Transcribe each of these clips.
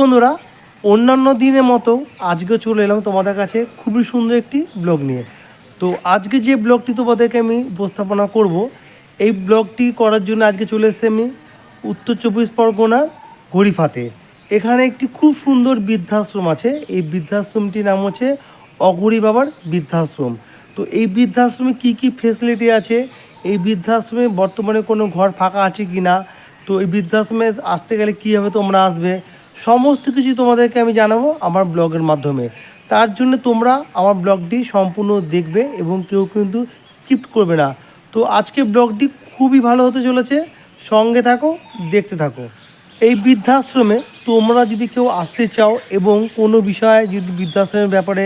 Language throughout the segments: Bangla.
বন্ধুরা, অন্যান্য দিনের মতো আজকে চলে এলাম তোমাদের কাছে খুবই সুন্দর একটি ব্লগ নিয়ে। তো আজকে যে ব্লগটি তোমাদেরকে আমি উপস্থাপনা করব, এই ব্লগটি করার জন্য আজকে চলে এসেছি আমি উত্তর চব্বিশ পরগনার গরিফাতে এখানে একটি খুব সুন্দর বৃদ্ধাশ্রম আছে। এই বৃদ্ধাশ্রমটির নাম হচ্ছে অগরি বাবার বৃদ্ধাশ্রম। তো এই বৃদ্ধাশ্রমে কি কি ফেসিলিটি আছে? এই বৃদ্ধাশ্রমে বর্তমানে কোনো ঘর ফাঁকা আছে কি না তো এই বৃদ্ধাশ্রমে আসতে গেলে কীভাবে তোমরা আসবে? সমস্ত কিছু তোমাদেরকে আমি জানাব আমার ব্লগের মাধ্যমে। তার জন্য তোমরা আমার ব্লগটি সম্পূর্ণ দেখবে এবং কেউ কিন্তু স্কিপ করবে না। তো আজকে ব্লগটি খুবই ভালো হতে চলেছে। সঙ্গে থাকো, দেখতে থাকো। এই বৃদ্ধাশ্রমে তোমরা যদি কেউ আসতে চাও এবং কোনো বিষয়ে যদি বৃদ্ধাশ্রমের ব্যাপারে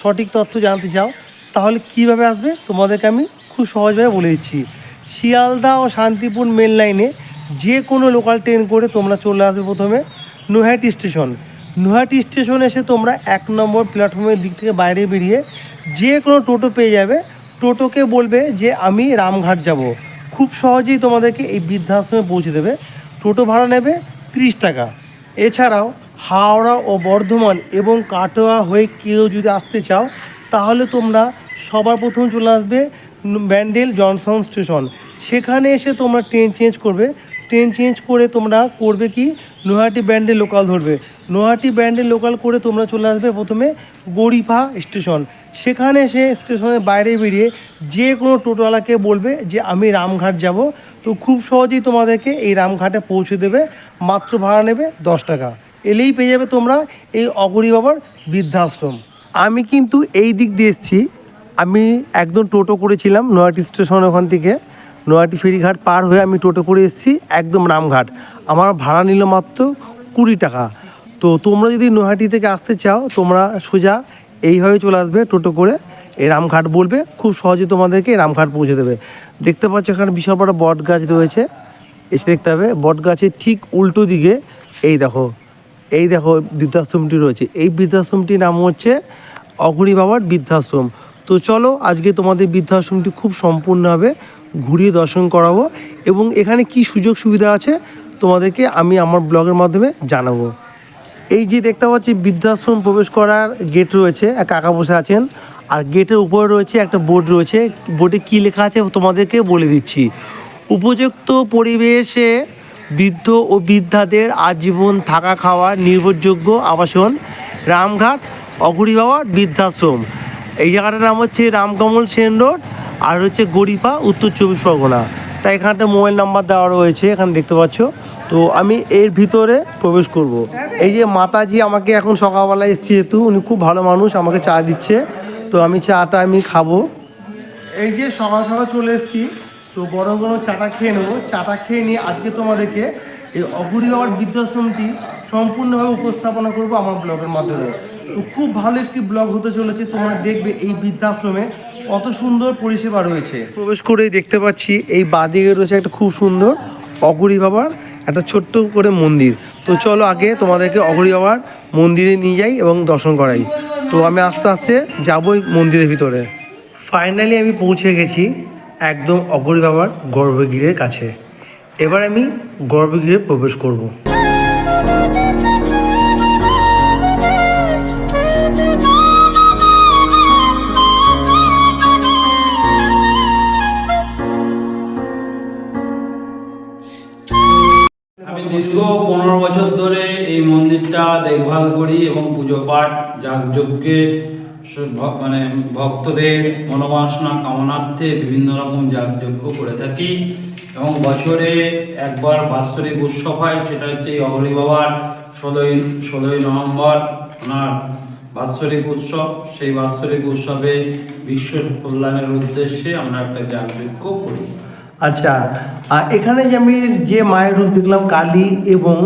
সঠিক তথ্য জানতে চাও, তাহলে কীভাবে আসবে তোমাদেরকে আমি খুব সহজভাবে বলে দিচ্ছি। শিয়ালদা ও শান্তিপুর মেন লাইনে যে কোনো লোকাল ট্রেন করে তোমরা চলে আসবে প্রথমে। নৈহাটি স্টেশন। নৈহাটি স্টেশন এসে তোমরা এক নম্বর প্ল্যাটফর্মের দিক থেকে বাইরে বেরিয়ে যে কোনো টোটো পেয়ে যাবে। টোটোকে বলবে যে, আমি রামঘাট যাব। খুব সহজেই তোমাদেরকে এই বৃদ্ধাশ্রমে পৌঁছে দেবে। টোটো ভাড়া নেবে ত্রিশ টাকা। এছাড়াও হাওড়া ও বর্ধমান এবং কাটোয়া হয়ে কেউ যদি আসতে চাও, তাহলে তোমরা সবার প্রথম চলে আসবে ব্যান্ডেল জনসন স্টেশন। সেখানে এসে তোমরা ট্রেন চেঞ্জ করবে। ট্রেন চেঞ্জ করে তোমরা করবে কি? নৈহাটি ব্যান্ডে লোকাল ধরবে। নৈহাটি ব্যান্ডে লোকাল করে তোমরা চলে আসবে প্রথমে গরিফা স্টেশন সেখানে এসে স্টেশনের বাইরে বেরিয়ে যে কোনো টোটোওয়ালাকে বলবে যে, আমি রামঘাট যাব। তো খুব সহজেই তোমাদেরকে এই রামঘাটে পৌঁছে দেবে। মাত্র ভাড়া নেবে দশ টাকা। এলেই পেয়ে যাবে তোমরা এই অগরি বাবার বৃদ্ধাশ্রম। আমি কিন্তু এই দিক দিয়ে এসেছি। আমি একদম টোটো করেছিলাম নয়াটি স্টেশন ওখান থেকে। নয়াটি ফেরিঘাট পার হয়ে আমি টোটো করে এসেছি, একদম রামঘাট। আমার ভাড়া নিল মাত্র কুড়ি টাকা। তো তোমরা যদি নৈহাটি থেকে আসতে চাও, তোমরা সোজা এইভাবে চলে আসবে টোটো করে। এই রামঘাট বলবে, খুব সহজে তোমাদেরকে রামঘাট পৌঁছে দেবে। দেখতে পাচ্ছ এখানে বিশাল বড় বট গাছ রয়েছে। এসে দেখতে হবে বট গাছের ঠিক উল্টো দিকে, এই দেখো এই দেখো বৃদ্ধাশ্রমটি রয়েছে। এই বৃদ্ধাশ্রমটির নাম হচ্ছে অঘরি বাবার বৃদ্ধাশ্রম। তো চলো, আজকে তোমাদের বৃদ্ধাশ্রমটি খুব সম্পূর্ণভাবে ঘুরিয়ে দর্শন করাবো এবং এখানে কি সুযোগ সুবিধা আছে তোমাদেরকে আমি আমার ব্লগের মাধ্যমে জানাব। এই যে দেখতে পাচ্ছি বৃদ্ধাশ্রম প্রবেশ করার গেট রয়েছে, এক কাকা বসে আছেন। আর গেটের উপরে রয়েছে একটা বোর্ড রয়েছে। বোর্ডে কি লেখা আছে তোমাদেরকে বলে দিচ্ছি। উপযুক্ত পরিবেশে বৃদ্ধ ও বৃদ্ধাদের আজীবন থাকা খাওয়া নির্ভরযোগ্য আবাসন, রামঘাট, অঘুরি বাবার বৃদ্ধাশ্রম। এই জায়গাটার নাম হচ্ছে রামকমল সেন রোড, আর হচ্ছে গরিফা উত্তর চব্বিশ পরগনা। তাই এখানটা মোবাইল নাম্বার দেওয়া রয়েছে, এখানে দেখতে পাচ্ছ। তো আমি এর ভিতরে প্রবেশ করব। এই যে মাতাজি আমাকে এখন সকালবেলা এসেছি যেহেতু, উনি খুব ভালো মানুষ, আমাকে চা দিচ্ছে। তো আমি চাটা আমি খাব। এই যে সকাল সকাল চলে এসেছি, তো গরম গরম চাটা খেয়ে নেব। চাটা খেয়ে নিয়ে আজকে তোমাদেরকে এই অঘুরি বাবার বৃদ্ধাশ্রমটি সম্পূর্ণভাবে উপস্থাপনা করব আমার ব্লগের মাধ্যমে। তো খুব ভালো একটি ব্লগ হতে চলেছে। তোমরা দেখবে এই বৃদ্ধাশ্রমে কত সুন্দর পরিষেবা রয়েছে। প্রবেশ করেই দেখতে পাচ্ছি, এই বাদিকে রয়েছে একটা খুব সুন্দর অঘুরি বাবার একটা ছোট্ট করে মন্দির। তো চলো আগে তোমাদেরকে অঘুরি বাবার মন্দিরে নিয়ে যাই এবং দর্শন করাই। তো আমি আস্তে আস্তে যাবোই মন্দিরের ভিতরে। ফাইনালি আমি পৌঁছে গেছি একদম অগরি বাবার গর্ভগৃহের কাছে। এবার আমি গর্ভগৃহে প্রবেশ করব। দীর্ঘ পনেরো বছর ধরে এই মন্দিরটা দেখভাল করি এবং পুজো পাঠ, যাগযজ্ঞে মানে ভক্তদের মনোবাসনা, কামনার্থে বিভিন্ন রকম যাগযজ্ঞ করে থাকি এবং বছরে একবার বাৎসরিক উৎসব হয়, সেটা হচ্ছে অহরি বাবার ষোলোই ষোলোই নভেম্বর ওনার বাৎসরিক উৎসব। সেই বাৎসরিক উৎসবে বিশ্ব কল্যাণের উদ্দেশ্যে আমরা একটা যাগযজ্ঞ করি। আচ্ছা আর এখানে যে আমি যে মায়ের রূপ দেখলাম কালী এবং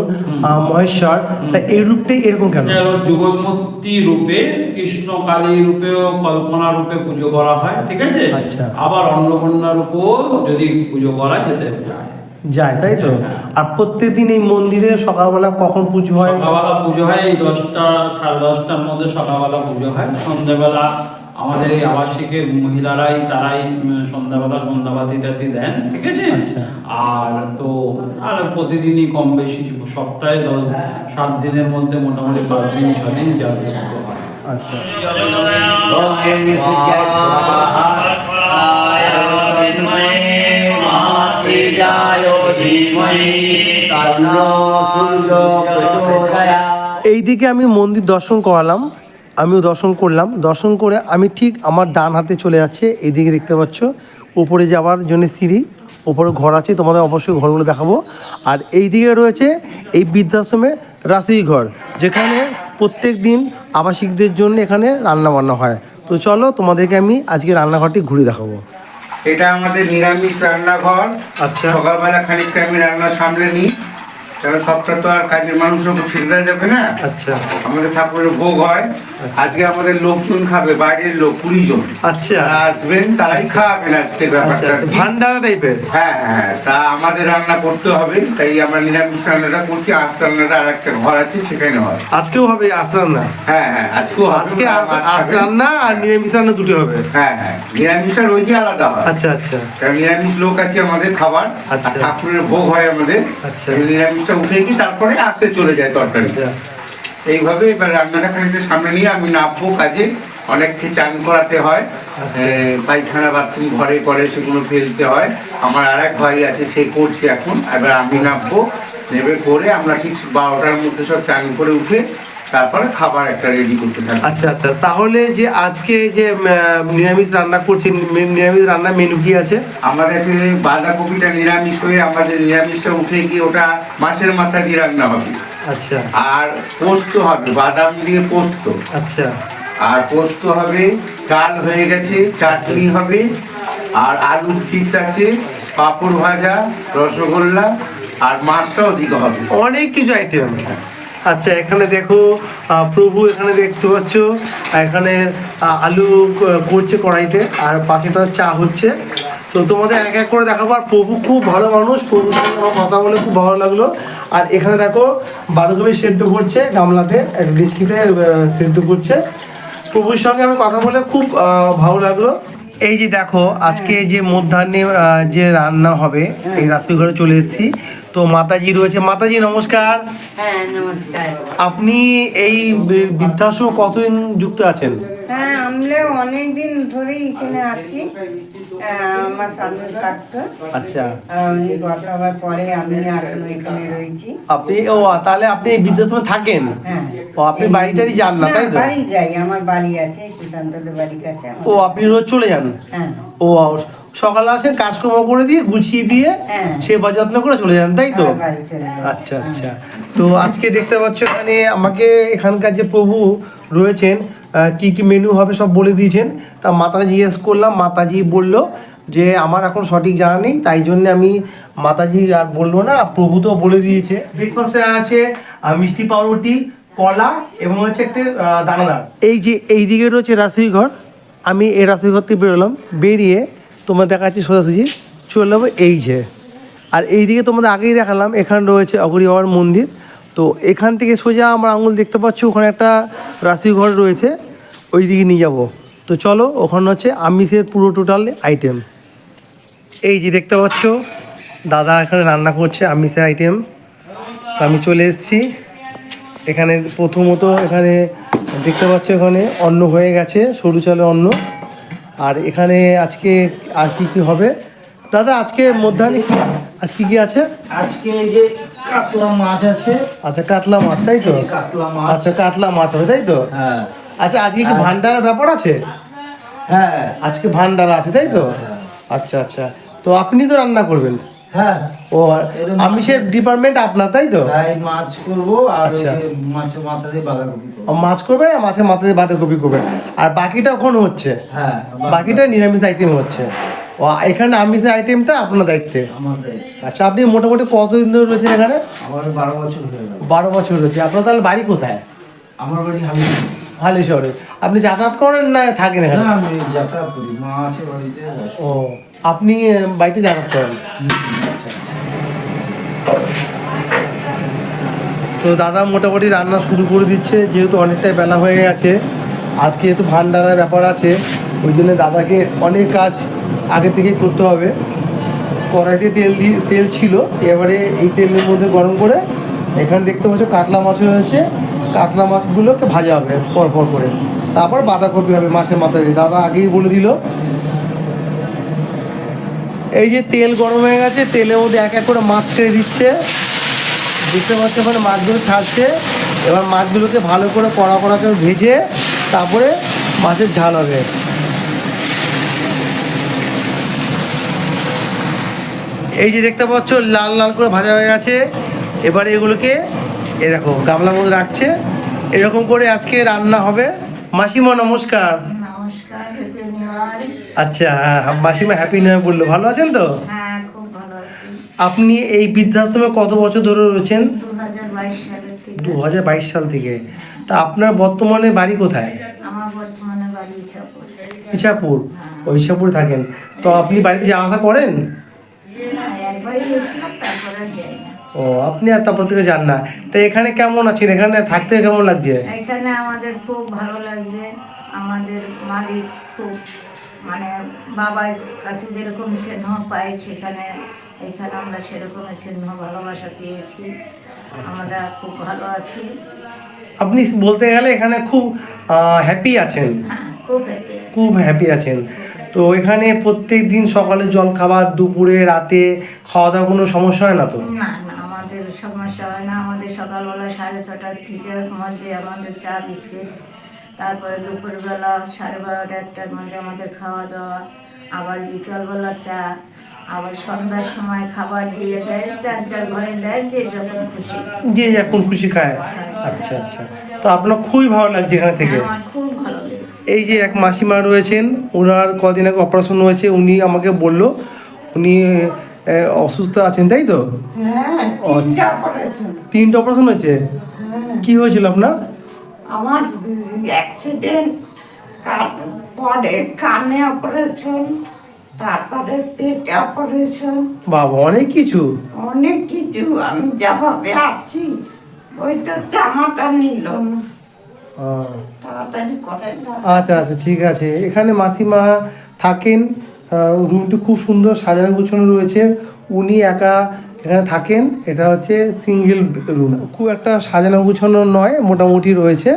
মহেশ্বর তা এই রূপটাই এরকম কেন? যুগলমূর্তি রূপে কৃষ্ণ কালী রূপেও কল্পনা রূপে পুজো করা হয় ঠিক আছে? আচ্ছা। আবার অন্নপূর্ণা রূপেও যদি পুজো করা যেতে যায়। যায় তাই তো? আর প্রত্যেকদিন এই মন্দিরে সকালবেলা কখন পুজো হয়? সকালবেলা পুজো হয় এই দশটা সাড়ে দশটার মধ্যে সকালবেলা পুজো হয় সন্ধ্যেবেলা আমাদের এই আবাসিকের মহিলারাই তারাই সন্ধ্যাবেলা সন্ধ্যাবাতি টাতি দেন ঠিক আছে? আচ্ছা। আর তো আর প্রতিদিনই কম বেশি সপ্তাহে দশ সাত দিনের মধ্যে মোটামুটি পাঁচ দিন ছ দিন যাগযজ্ঞ হয়। আচ্ছা। এইদিকে আমি মন্দির দর্শন করালাম। আমিও দর্শন করলাম। দর্শন করে আমি ঠিক আমার ডান হাতে চলে যাচ্ছে এইদিকে দেখতে পাচ্ছ উপরে যাওয়ার জন্য সিঁড়ি উপরে ঘর আছে তোমাদের অবশ্যই ঘরগুলো দেখাবো। আর এই দিকে রয়েছে এই বৃদ্ধাশ্রমে রাসুই ঘর যেখানে প্রত্যেক দিন আবাসিকদের জন্য এখানে রান্না বান্না হয়। তো চলো তোমাদেরকে আমি আজকে রান্নাঘরটি ঘুরে দেখাবো। এটা আমাদের নিরামিষ রান্নাঘর। আচ্ছা। সকালবেলা খানিকটা আমি রান্না সামলে নিই। কারণ সবটা তো আর কাজের মানুষের উপর ছেড়ে দেওয়া যাবে না। আচ্ছা। আমাদের ঠাকুরের ভোগ হয়। আজকে আমাদের লোকজন খাবে বাইরের লোক কুড়ি জন। আচ্ছা। আসবেন তারাই খাওয়াবেন আজকে আচ্ছা ব্যাপারটা। আচ্ছা, ভান্ডারা টাইপের হ্যাঁ হ্যাঁ তা আমাদের রান্না করতে হবে তাই আমরা নিরামিষ রান্নাটা করছি। আজ রান্নাটা আর একটা ঘর আছে সেখানে হয়। আজকেও হবে আস রান্না? হ্যাঁ হ্যাঁ আজকেও আজকে রান্না আর নিরামিষ রান্না দুটো হবে? হ্যাঁ হ্যাঁ। নিরামিষ আর রোজই আলাদা হয়। আচ্ছা আচ্ছা। কারণ নিরামিষ লোক আছে আমাদের খাবার আচ্ছা। ঠাকুরের ভোগ হয় আমাদের। আচ্ছা। নিরামিষটা উঠে কি তারপরে আসতে চলে যায় তরকারি। আচ্ছা। এইভাবে এবার রান্নাটা খানিকটা সামনে নিয়ে আমি নামবো কাজে। অনেককে চান করাতে হয়। আচ্ছা। পায়খানা বাথরুম ঘরে করে সেগুলো ফেলতে হয়। আমার আর এক ভাই আছে সে করছে এখন। এবার আমি নামবো। নেবে করে আমরা ঠিক বারোটার মধ্যে সব চান করে উঠে তারপরে খাবার একটা রেডি করতে থাকি। আচ্ছা আচ্ছা। তাহলে যে আজকে যে নিরামিষ রান্না করছি নি- নিরামিষ রান্নার মেনু কি আছে? আমাদের এখানে বাঁধাকপিটা নিরামিষ হয়ে আমাদের নিরামিষটা উঠে গিয়ে ওটা মাছের মাথা দিয়ে রান্না হবে। আচ্ছা। আর পোস্ত হবে বাদাম দিয়ে পোস্ত। আচ্ছা। আর পোস্ত হবে ডাল হয়ে গেছে চাটনি হবে আর আলুর চিপস আছে পাঁপড় ভাজা রসগোল্লা আর মাছটাও দিকে হবে। অনেক কিছু আইটেম আচ্ছা এখানে দেখো প্রভু এখানে দেখতে পাচ্ছ এখানে আলু করছে কড়াইতে আর পাশেটা চা হচ্ছে। তো তোমাদের এক এক করে দেখাবো। আর প্রভু খুব ভালো মানুষ, প্রভুর সঙ্গে আমার কথা বলে খুব ভালো লাগল। আর এখানে দেখো বাঁধাকপি সেদ্ধ করছে গামলাতে ডিস্কিতে সেদ্ধ করছে। প্রভুর সঙ্গে আমি কথা বলে খুব ভালো লাগল। এই যে দেখো, আজকে যে মধ্যাহ্নে যে রান্না হবে, এই রাসুই ঘরে চলে এসেছি। তো মাতাজি রয়েছে। মাতাজি নমস্কার। হ্যাঁ নমস্কার। আপনি এই বৃদ্ধাশ্রম কতদিন যুক্ত আছেন? হ্যাঁ আমরা অনেক দিন ধরেই এখানে আছি। আমার স্বামী থাকতো। আচ্ছা। উনি হওয়ার পরে আমি এখনও এখানে রয়েছি। আপনি ও তাহলে আপনি এই বৃদ্ধাশ্রমে থাকেন? হ্যাঁ। ও আপনি বাড়িটারি যান না তাই তো? বাড়ি যাই আমার বাড়ি আছে সুশান্তদের বাড়ির কাছে। ও আপনি রোজ চলে যান? হ্যাঁ। ও সকালে আসেন কাজকর্ম করে দিয়ে গুছিয়ে দিয়ে হ্যাঁ। সেবা যত্ন করে চলে যান তাই তো? বাড়ি চলে যাই। আচ্ছা আচ্ছা। তো আজকে দেখতে পাচ্ছ এখানে আমাকে এখানকার যে প্রভু রয়েছেন কি কি মেনু হবে সব বলে দিয়েছেন। তা মাতা জিজ্ঞেস করলাম মাতাজি বলল যে আমার এখন সঠিক জানা নেই তাই জন্য আমি মাতাজি আর বলল না প্রভু তো বলে দিয়েছে। ব্রেকফাস্টে আছে মিষ্টি পাউরুটি কলা এবং হচ্ছে একটা দানাদার। এই যে এই দিকে রয়েছে রাসুই ঘর আমি এই রাসুই ঘর থেকে বেরোলাম বেরিয়ে তোমার দেখাচ্ছি সোজাসুজি। চলে যাব এই যে। আর এই দিকে তোমাদের আগেই দেখালাম, এখানে রয়েছে অগরি বাবার মন্দির। তো এখান থেকে সোজা আমার আঙুল দেখতে পাচ্ছ, ওখানে একটা রাশি ঘর রয়েছে ওই দিকে নিয়ে যাব। তো চলো, ওখানে হচ্ছে আমিষের পুরো টোটাল আইটেম এই যে দেখতে পাচ্ছ, দাদা এখানে রান্না করছে আমিষের আইটেম তো আমি চলে এসেছি। এখানে প্রথমত এখানে দেখতে পাচ্ছ, এখানে অন্ন হয়ে গেছে, সরু চালের অন্ন। আর এখানে আজকে আর কি কি হবে? দাদা আজকে মধ্যাহ্নে আজ কি কি আছে? আজকে এই যে কাতলা মাছ আছে। আচ্ছা কাতলা মাছ তাই তো? কাতলা মাছ। আচ্ছা কাতলা মাছ হবে তাই তো? হ্যাঁ। আচ্ছা আজকে কি ভান্ডারের ব্যাপার আছে? হ্যাঁ। আজকে ভান্ডার আছে তাই তো? আচ্ছা আচ্ছা। তো আপনি তো রান্না করবেন। হ্যাঁ। ও আমিষের ডিপার্টমেন্ট আপনার তাই তো? তাই মাছ করব আর আচ্ছা। মাছের মাথা দিয়ে বাঁধাকপি মাছ করবেন আর মাছের মাথায় বাঁধাকপি করবেন আর বাকিটা এখন হচ্ছে? হ্যাঁ বাকিটা নিরামিষ আইটেম হচ্ছে। ও এখানে আমিষের আইটেমটা আপনার দায়িত্বে। আচ্ছা আপনি মোটামুটি কতদিন ধরে রয়েছেন এখানে? আমার বারো বছর বারো বছর রয়েছে। আপনার তাহলে বাড়ি কোথায়? আমার বাড়ি হামি হালি শহরে আপনি যাতায়াত করেন না থাকেন এখানে? আমি যাতায়াত করি। মা আছে বাড়িতে ও আপনি বাড়িতে যাতায়াত করেন আচ্ছা আচ্ছা। তো দাদা মোটামুটি রান্না শুরু করে দিচ্ছে, যেহেতু অনেকটাই বেলা হয়ে গেছে। আজকে যেহেতু ভান্ডারার ব্যাপার আছে, ওই জন্য দাদাকে অনেক কাজ আগে থেকেই করতে হবে। কড়াইতে তেল দিয়ে, তেল ছিল, এবারে এই তেলের মধ্যে গরম করে এখানে দেখতে পাচ্ছ কাতলা মাছ রয়েছে। কাতলা মাছগুলোকে ভাজা হবে পর পর করে। তারপর বাঁধাকপি হবে মাছের মাথা দিয়ে দাদা আগেই বলে দিল এই যে তেল গরম হয়ে গেছে, তেলের মধ্যে এক এক করে মাছ ছেড়ে দিচ্ছে। দেখতে পাচ্ছি ওখানে মাছগুলো ছাড়ছে। এবার মাছগুলোকে ভালো করে কড়া কড়া করে ভেজে তারপরে মাছের ঝাল হবে। এই যে দেখতে পাচ্ছ, লাল লাল করে ভাজা হয়ে গেছে। এবারে এগুলোকে, এ দেখো, গামলার মধ্যে রাখছে। এরকম করে আজকে রান্না হবে। মাসিমা, নমস্কার। আচ্ছা হ্যাঁ, মাসিমা হ্যাপি নিউ বলল। ভালো আছেন তো? হ্যাঁ আপনি এই বৃদ্ধাশ্রমে কত বছর ধরে রয়েছেন? দু হাজার বাইশ সাল থেকে। তা আপনার বর্তমানে বাড়ি কোথায়? ইছাপুর। ও ইছাপুরে থাকেন। তো আপনি বাড়িতে যাওয়া আসা করেন? হ্যাঁ, ও আপনি আর তারপর থেকে যান না। তো এখানে কেমন আছেন? এখানে থাকতে কেমন লাগছে? এখানে আমাদের খুব ভালো লাগছে। আমাদের মালিক খুব মানে বাবার কাছে যেরকম স্নেহ পাই সেখানে এখানে আমরা সেরকম স্নেহ ভালোবাসা পেয়েছি। আমরা খুব ভালো আছি। আপনি বলতে গেলে এখানে খুব হ্যাপি আছেন। হ্যাঁ খুব হ্যাপি খুব হ্যাপি আছেন। তো এখানে প্রত্যেক দিন সকালে জল খাবার দুপুরে রাতে খাওয়া দাওয়া কোনো সমস্যা হয় না তো? না না আমাদের সমস্যা হয় না। আমাদের সকালবেলা সাড়ে ছটার থেকে মধ্যে আমাদের চা বিস্কিট তারপরে দুপুরবেলা সাড়ে বারোটা একটার মধ্যে আমাদের খাওয়া দাওয়া আবার বিকালবেলা চা আবার সন্ধ্যার সময় খাবার দিয়ে দেয় যার যার ঘরে দেয় যে যখন খুশি। যে এখন খুশি খায়। আচ্ছা আচ্ছা। তো আপনার খুবই ভালো লাগছে এখানে থেকে। আমার খুব ভালো লেগেছে। এই যে এক মাসিমা রয়েছেন ওনার কদিন আগে অপারেশন হয়েছে উনি আমাকে বলল উনি অসুস্থ আছেন তাই তো? হ্যাঁ তিনটা তিনটে অপারেশন হয়েছে? কি হয়েছিল আপনার? আমার অ্যাক্সিডেন্ট পরে কানে অপারেশন তারপরে পেটে অপারেশন বাবা অনেক কিছু। অনেক কিছু আমি যেভাবে আছি ওই তো জামাটা নিল না। আচ্ছা আচ্ছা ঠিক আছে। এখানে মাসিমা থাকেন রুমটি খুব সুন্দর সাজানো গুছানো রয়েছে। উনি একা এখানে থাকেন, এটা হচ্ছে সিঙ্গেল রুম খুব একটা সাজানো গুছানো নয়, মোটামুটি রয়েছে।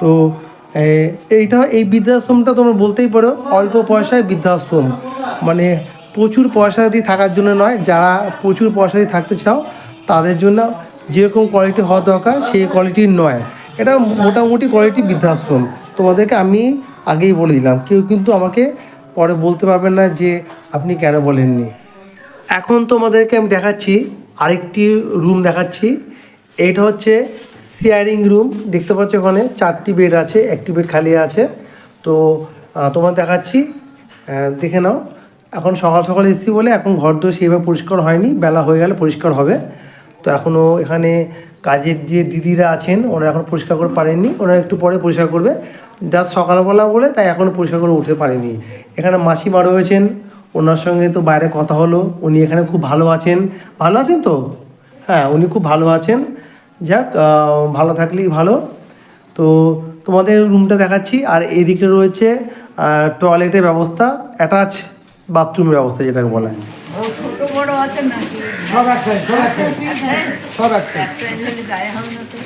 তো এইটা, এই বৃদ্ধাশ্রমটা তোমরা বলতেই পারো, অল্প পয়সায় বৃদ্ধাশ্রম। মানে প্রচুর পয়সা দিয়ে থাকার জন্য নয়, যারা প্রচুর পয়সা দিয়ে থাকতে চাও, তাদের জন্য যেরকম কোয়ালিটি হওয়া দরকার, সেই কোয়ালিটির নয়। এটা মোটামুটি কোয়ালিটি বৃদ্ধাশ্রম। তোমাদেরকে আমি আগেই বলে দিলাম, কেউ কিন্তু আমাকে পরে বলতে পারবেন না যে আপনি কেন বলেননি। এখন তোমাদেরকে আমি দেখাচ্ছি আরেকটি রুম দেখাচ্ছি। এইটা হচ্ছে শেয়ারিং রুম দেখতে পাচ্ছ ওখানে চারটি বেড আছে, একটি বেড খালি আছে। তো তোমার দেখাচ্ছি দেখে নাও। এখন সকাল সকাল এসেছি বলে এখন ঘর দোর সেইভাবে পরিষ্কার হয়নি, বেলা হয়ে গেলে পরিষ্কার হবে। তো এখনও এখানে কাজের যে দিদিরা আছেন ওনারা এখন পরিষ্কার করে পারেননি ওনারা একটু পরে পরিষ্কার করবে। যা সকালবেলা বলে তাই এখনও পরিষ্কার করে উঠতে পারেনি। এখানে মাসি মাসিমা রয়েছেন ওনার সঙ্গে তো বাইরে কথা হলো উনি এখানে খুব ভালো আছেন। ভালো আছেন তো? হ্যাঁ উনি খুব ভালো আছেন। যাক ভালো থাকলেই ভালো। তো তোমাদের রুমটা দেখাচ্ছি আর এই দিকটা রয়েছে টয়লেটের ব্যবস্থা অ্যাটাচ বাথরুমের ব্যবস্থা যেটাকে বলা। হয় সব একসাথে সব একসাথে সব একসাথে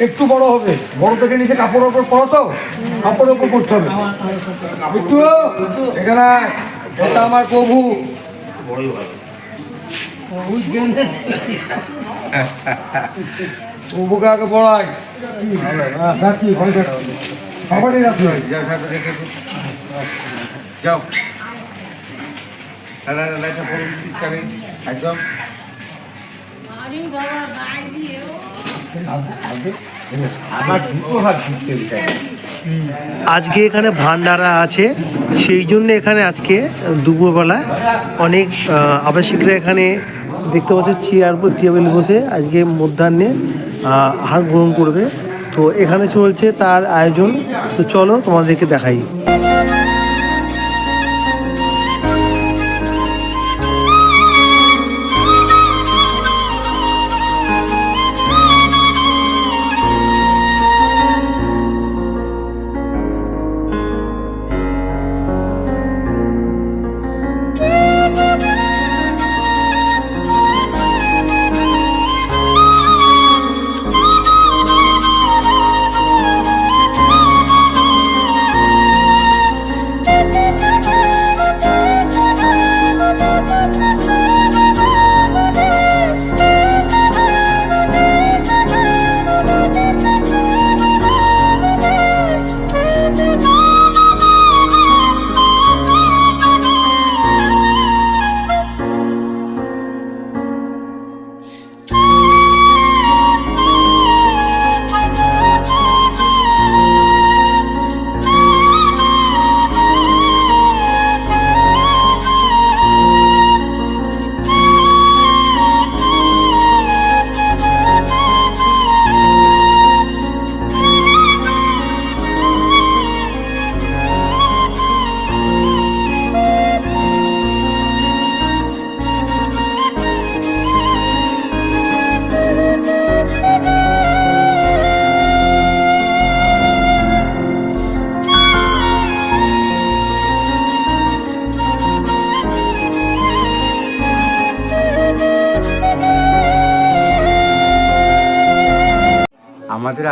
একটু বড় হবে। বড় থেকে নিচে কাপড়ের ওপর পড়ো তো। কাপড়ের ওপর পড়তে হবে। একটু এখানে। এটা আমার প্রভু। প্রভুকে আগে পড়াই রাখছি যাও। সাথে রেখে। যাও একদম। আজকে এখানে ভান্ডারা আছে সেই জন্য এখানে আজকে দুপুরবেলা অনেক আবাসিকরা এখানে দেখতে পাচ্ছি চেয়ার টেবিল বসে আজকে মধ্যাহ্নে আহ, আহার গ্রহণ করবে। তো এখানে চলছে তার আয়োজন। তো চলো তোমাদেরকে দেখাই।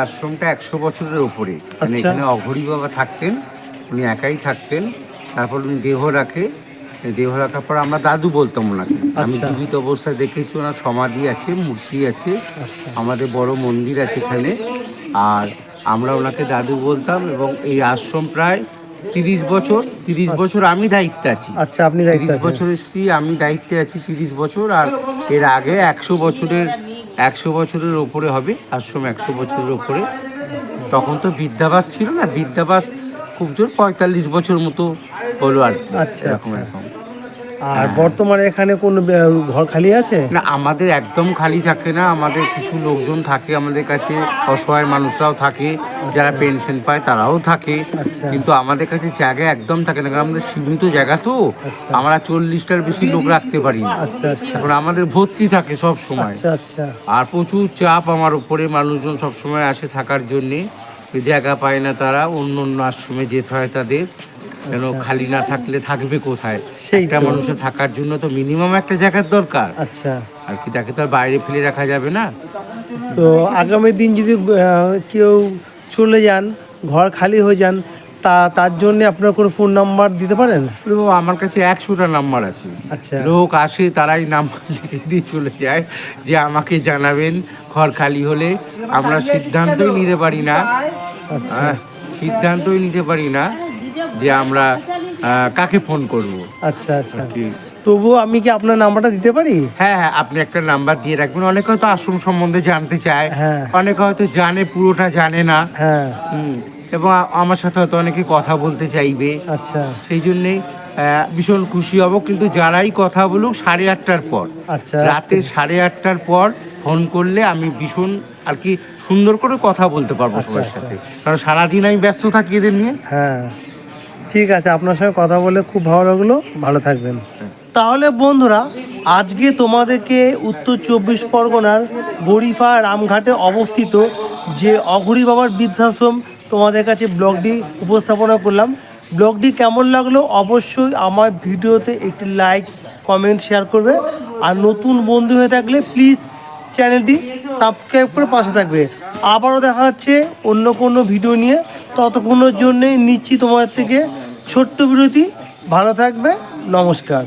আশ্রমটা একশো বছরের ওপরে মানে আচ্ছা। এখানে অঘরী বাবা থাকতেন উনি একাই থাকতেন। তারপর উনি দেহ রাখে। দেহ রাখার পর আমরা দাদু বলতাম ওনাকে। আমি আচ্ছা। জীবিত অবস্থায় দেখেছি ওনার সমাধি আছে মূর্তি আছে। আচ্ছা। আমাদের বড় মন্দির আছে এখানে। আর আমরা ওনাকে দাদু বলতাম এবং এই আশ্রম প্রায় তিরিশ বছর তিরিশ বছর আমি দায়িত্বে আছি। আচ্ছা আপনি তিরিশ। বছরের স্ত্রী আমি দায়িত্বে আছি তিরিশ বছর। আর এর আগে একশো বছরের একশো বছরের ওপরে হবে আশ্রম একশো বছরের ওপরে তখন তো বৃদ্ধাবাস ছিল না বৃদ্ধাবাস খুব জোর পঁয়তাল্লিশ বছর মতো হলো আর কি। আচ্ছা, এরকম আচ্ছা। এরকম আর বর্তমানে এখানে কোন ঘর খালি আছে? না আমাদের একদম খালি থাকে না। আমাদের কিছু লোকজন থাকে আমাদের কাছে অসহায় মানুষরাও থাকে। যারা পেনশন পায় তারাও থাকে। আচ্ছা। কিন্তু আমাদের কাছে জায়গা একদম থাকে না। কারণ আমাদের সীমিত জায়গা তো। আচ্ছা। আমরা চল্লিশটার বেশি লোক রাখতে পারি না। আচ্ছা এখন আমাদের ভর্তি থাকে সব সময়। আচ্ছা আচ্ছা। আর প্রচুর চাপ আমার উপরে। মানুষজন সব সময় আসে থাকার জন্যে। জায়গা পায় না তারা। অন্য অন্য আশ্রমে যেতে হয় তাদের। কেন খালি না থাকলে থাকবে কোথায়? একটা মানুষের থাকার জন্য তো মিনিমাম একটা জায়গার দরকার। আচ্ছা। আর কি তাকে তো বাইরে ফেলে রাখা যাবে না? তো আগামী দিন যদি কেউ চলে যান ঘর খালি হয়ে যান তা তার জন্য আপনার কোনো ফোন নাম্বার দিতে পারেন? আমার কাছে একশোটা নাম্বার আছে। আচ্ছা। লোক আসে তারাই নাম্বার লিখে দিয়ে চলে যায় যে আমাকে জানাবেন ঘর খালি হলে। আমরা সিদ্ধান্তই নিতে পারি না। হ্যাঁ, সিদ্ধান্তই নিতে পারি না। যে আমরা কাকে ফোন করব? আচ্ছা আচ্ছা। তবুও আমি কি আপনার নাম্বারটা দিতে পারি? হ্যাঁ হ্যাঁ আপনি একটা নাম্বার দিয়ে রাখবেন। অনেকে হয়তো আশ্রম সম্বন্ধে জানতে চায়। হ্যাঁ। অনেকে হয়তো জানে পুরোটা জানে না। হ্যাঁ। এবং আমার সাথে হয়তো অনেকে কথা বলতে চাইবে। আচ্ছা। সেই জন্যে আহ, ভীষণ খুশি হব। কিন্তু যারাই কথা বলুক সাড়ে আটটার পর। আচ্ছা। রাতে সাড়ে আটটার পর ফোন করলে আমি ভীষণ আর কি সুন্দর করে কথা বলতে পারব আচ্ছা, সবার আচ্ছা। সাথে। কারণ সারাদিন আমি ব্যস্ত থাকি এদের নিয়ে। হ্যাঁ। ঠিক আছে, আপনার সঙ্গে কথা বলে খুব ভালো লাগল, ভালো থাকবেন। তাহলে বন্ধুরা, আজকে তোমাদেরকে উত্তর চব্বিশ পরগনার গরিফা রামঘাটে অবস্থিত যে অঘুরি বাবার বৃদ্ধাশ্রম তোমাদের কাছে ব্লগটি উপস্থাপনা করলাম। ব্লগটি কেমন লাগল অবশ্যই আমার ভিডিওতে একটি লাইক, কমেন্ট, শেয়ার করবে। আর নতুন বন্ধু হয়ে থাকলে প্লিজ চ্যানেলটি সাবস্ক্রাইব করে পাশে থাকবে। আবারও দেখা হচ্ছে অন্য কোনো ভিডিও নিয়ে। ততক্ষণের জন্যে নিচ্ছি তোমাদের থেকে ছোট্ট বিরতি ভালো থাকবে নমস্কার।